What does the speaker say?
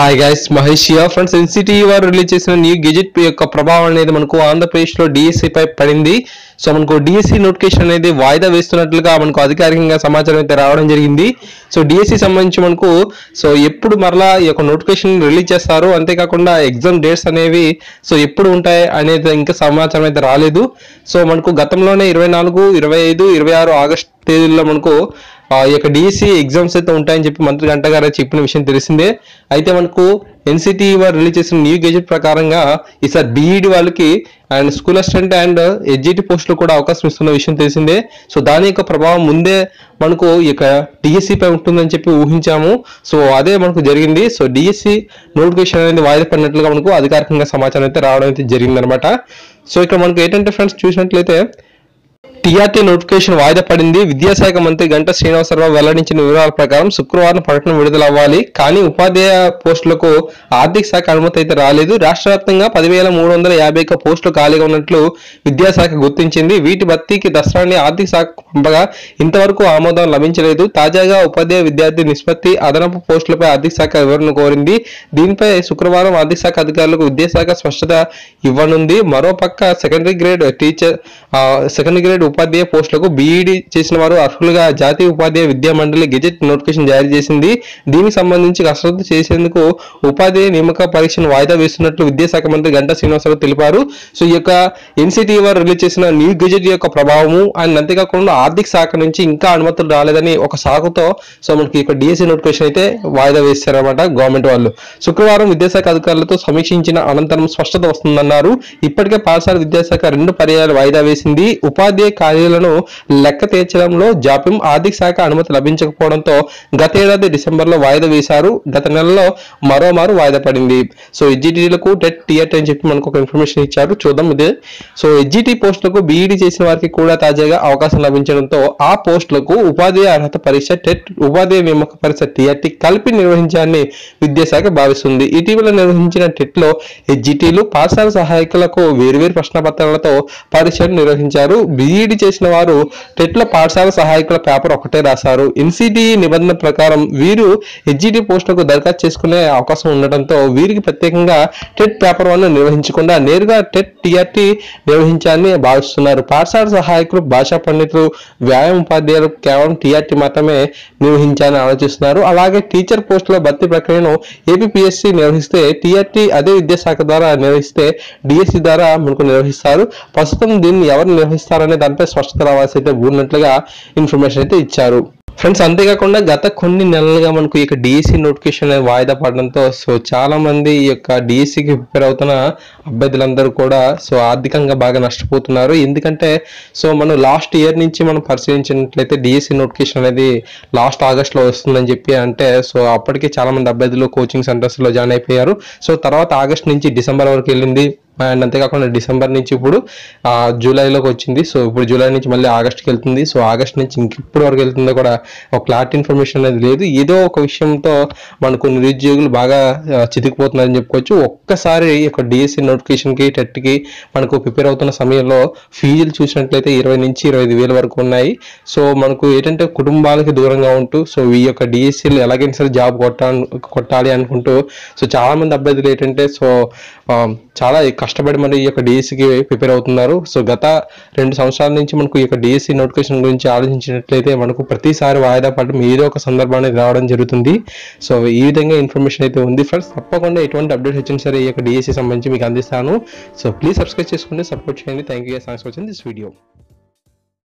Hi guys Mahesh friends NCT వారు release చేసిన new gazette యొక్క ప్రభావం అనేది మనకు ఆంధ్రప్రదేశ్లో డిఎస్సి పై పడింది. సో మనకు డిఎస్సి నోటిఫికేషన్ అనేది వాయిదా వేస్తున్నట్లుగా మనకు అధికారికంగా సమాచారం అయితే రావడం జరిగింది. సో డిఎస్సి సంబంధించి మనకు సో ఎప్పుడు మరలా ఈ యొక్క నోటిఫికేషన్ రిలీజ్ చేస్తారు? అంతేకాకుండా ఎగ్జామ్ డేట్స్ అనేవి సో ఎప్పుడు ఉంటాయి అనేది ఇంకా సమాచారం అయితే రాలేదు. సో మనకు గతంలోనే ఇరవై నాలుగు ఇరవై ఐదు ఇరవై ఆరు ఆగస్ట్ తేదీల్లో మనకు ఈ యొక్క డిఎస్సి ఎగ్జామ్స్ అయితే ఉంటాయని చెప్పి మంత్రి గంట గారు చెప్పిన విషయం తెలిసిందే. అయితే మనకు ఎన్సిటి వారు రిలీజ్ చేసిన న్యూ గెజెట్ ప్రకారంగా ఈసారి బీఈడి వాళ్ళకి and school assistant and SGT పోస్టులు కూడా అవకాశం ఇస్తున్న విషయం తెలిసిందే. సో దాని యొక్క ప్రభావం ముందే మనకు ఈ యొక్క డిఎస్సి పై ఉంటుందని చెప్పి ఊహించాము. సో అదే మనకు జరిగింది. సో డిఎస్సి నోటిఫికేషన్ అనేది వాయిదా పడినట్లుగా మనకు అధికారికంగా సమాచారం అయితే రావడం అయితే జరిగిందనమాట. సో ఇక్కడ మనకు ఏంటంటే ఫ్రెండ్స్ చూసినట్లయితే టీఆర్టీ నోటిఫికేషన్ వాయిదా పడింది. విద్యాశాఖ మంత్రి గంటా శ్రీనివాసరావు వెల్లడించిన వివరాల ప్రకారం శుక్రవారం ప్రకటన విడుదల అవ్వాలి. కానీ ఉపాధ్యాయ పోస్టులకు ఆర్థిక శాఖ అనుమతి అయితే రాలేదు. రాష్ట్ర వ్యాప్తంగా పదివేల మూడు వందల యాభై ఒక్క పోస్టులు ఖాళీగా ఉన్నట్లు విద్యాశాఖ గుర్తించింది. వీటి భర్తీకి దసరాన్ని ఆర్థిక శాఖ పంపగా ఇంతవరకు ఆమోదం లభించలేదు. తాజాగా ఉపాధ్యాయ విద్యార్థి నిష్పత్తి అదనపు పోస్టులపై ఆర్థిక శాఖ వివరణ కోరింది. దీనిపై శుక్రవారం ఆర్థిక శాఖ అధికారులకు విద్యాశాఖ స్పష్టత ఇవ్వనుంది. మరోపక్క secondary grade teacher secondary grade ఉపాధ్యాయ పోస్టులకు బీఈడి చేసిన వారు అర్హులుగా జాతీయ ఉపాధ్యాయ విద్యా మండలి గెజెట్ నోటిఫికేషన్ జారీ చేసింది. దీనికి సంబంధించి కసరత్తు చేసేందుకు ఉపాధ్యాయ నియామక పరీక్షను వాయిదా వేస్తున్నట్లు విద్యాశాఖ మంత్రి గంటా శ్రీనివాసరావు తెలిపారు. సో ఈ యొక్క ఎన్సిటి వారు రిలీజ్ చేసిన న్యూ గెజెట్ యొక్క ప్రభావము అండ్ అంతేకాకుండా ఆర్థిక శాఖ నుంచి ఇంకా అనుమతులు రాలేదని ఒక సాకుతో సో మనకి ఇక్కడ డిఎస్సి నోటిఫికేషన్ అయితే వాయిదా వేస్తారన్నమాట గవర్నమెంట్ వాళ్ళు. శుక్రవారం విద్యాశాఖ అధికారులతో సమీక్షించిన అనంతరం స్పష్టత వస్తుందన్నారు. ఇప్పటికే పాఠశాల విద్యాశాఖ రెండు పర్యాయాలు వాయిదా వేసింది. ఉపాధ్యాయ ఖాళీలను లెక్క తీర్చడంలో జాప్యం ఆర్థిక శాఖ అనుమతి లభించకపోవడంతో గతేడాది డిసెంబర్లో వాయిదా వేశారు. గత నెలలో మరోమారు వాయిదా పడింది. సో ఎడ్జిటీలకు టెట్ టిఎట్ అని చెప్పి మనకు ఒక ఇన్ఫర్మేషన్ ఇచ్చారు. చూద్దాం ఇదే. సో ఎడ్జిటి పోస్టులకు బీఈడీ చేసిన వారికి కూడా తాజాగా అవకాశం లభించడంతో ఆ పోస్టులకు ఉపాధి అర్హత పరీక్ష టెట్ ఉపాధి నియామక పరీక్ష టీఆర్టీ కలిపి నిర్వహించాలని విద్యాశాఖ భావిస్తుంది. ఇటీవల నిర్వహించిన టెట్లో ఎడ్జిటీలు పాఠశాల సహాయకులకు వేర్వేరు ప్రశ్నపత్రాలతో పరీక్షలు నిర్వహించారు. బీఈడీ చేసిన వారు టెట్ల పాఠశాల సహాయకుల పేపర్ ఒకటే రాశారు. ఎన్సిటి నిబంధన ప్రకారం వీరు హెచ్జిటి పోస్టులకు దరఖాస్తు చేసుకునే అవకాశం ఉండటంతో వీరికి ప్రత్యేకంగా టెట్ పేపర్ వన్ నిర్వహించకుండా నేరుగా టెట్ టిఆర్టి నిర్వహించాలని భావిస్తున్నారు. పాఠశాల సహాయకులు భాషా పండితులు వ్యాయామ ఉపాధ్యాయులు కేవలం టిఆర్టి మాత్రమే నిర్వహించాలని ఆలోచిస్తున్నారు. అలాగే టీచర్ పోస్టుల భర్తీ ప్రక్రియను ఏపీఎస్సి నిర్వహిస్తే టీఆర్టీ అదే విద్యాశాఖ ద్వారా నిర్వహిస్తే డిఎస్సి ద్వారా మనకు నిర్వహిస్తారు. ప్రస్తుతం దీన్ని ఎవరు నిర్వహిస్తారనే దానిపై స్పష్టత రావాల్సి అయితే ఉన్నట్లుగా ఇన్ఫర్మేషన్ అయితే ఇచ్చారు. ఫ్రెండ్స్ అంతేకాకుండా గత కొన్ని నెలలుగా మనకు ఈ యొక్క డిఎస్సి నోటిఫికేషన్ అనేది వాయిదా పడడంతో సో చాలా మంది ఈ యొక్క డిఎస్సికి ప్రిపేర్ అవుతున్న అభ్యర్థులందరూ కూడా సో ఆర్థికంగా బాగా నష్టపోతున్నారు. ఎందుకంటే సో మనం లాస్ట్ ఇయర్ నుంచి మనం పరిశీలించినట్లయితే డిఎస్సి నోటిఫికేషన్ అనేది లాస్ట్ ఆగస్ట్లో వస్తుందని చెప్పి అంటే సో అప్పటికే చాలా మంది అభ్యర్థులు కోచింగ్ సెంటర్స్లో జాయిన్ అయిపోయారు. సో తర్వాత ఆగస్ట్ నుంచి డిసెంబర్ వరకు వెళ్ళింది. అండ్ అంతేకాకుండా డిసెంబర్ నుంచి ఇప్పుడు జూలైలోకి వచ్చింది. సో ఇప్పుడు జూలై నుంచి మళ్ళీ ఆగస్ట్కి వెళ్తుంది. సో ఆగస్ట్ నుంచి ఇంక ఇప్పుడు వరకు వెళ్తుందో కూడా ఒక క్లారిటీ ఇన్ఫర్మేషన్ అనేది లేదు. ఏదో ఒక విషయంతో మనకు నిరుద్యోగులు బాగా చితికిపోతున్నారని చెప్పుకోవచ్చు. ఒక్కసారి ఒక డిఎస్సి నోటిఫికేషన్కి టెట్కి మనకు ప్రిపేర్ అవుతున్న సమయంలో ఫీజులు చూసినట్లయితే ఇరవై నుంచి ఇరవై ఐదు వేల వరకు ఉన్నాయి. సో మనకు ఏంటంటే కుటుంబాలకి దూరంగా ఉంటూ సో ఈ యొక్క డిఎస్సీలు ఎలాగైనా సరే జాబ్ కొట్టాలి కొట్టాలి అనుకుంటూ సో చాలామంది అభ్యర్థులు ఏంటంటే సో చాలా చాలా కష్టపడి మరి ఈ యొక్క డిఎస్సికి ప్రిపేర్ అవుతున్నారు. సో గత రెండు సంవత్సరాల నుంచి మనకు ఈ యొక్క డిఎస్సి నోటిఫికేషన్ గురించి ఆలోచించినట్లయితే మనకు ప్రతిసారి వాయిదా పడడం ఏదో ఒక సందర్భాన్ని రావడం జరుగుతుంది. సో ఈ విధంగా ఇన్ఫర్మేషన్ అయితే ఉంది ఫ్రెండ్స్ తప్పకుండా ఎటువంటి అప్డేట్ వచ్చినా సరే ఈ యొక్క డిఎస్సి సంబంధించి మీకు అందిస్తాను. సో ప్లీజ్ సబ్స్క్రైబ్ చేసుకోండి సపోర్ట్ చేయండి. థ్యాంక్ యూ థ్యాంక్స్ వచ్చింది దిస్ వీడియో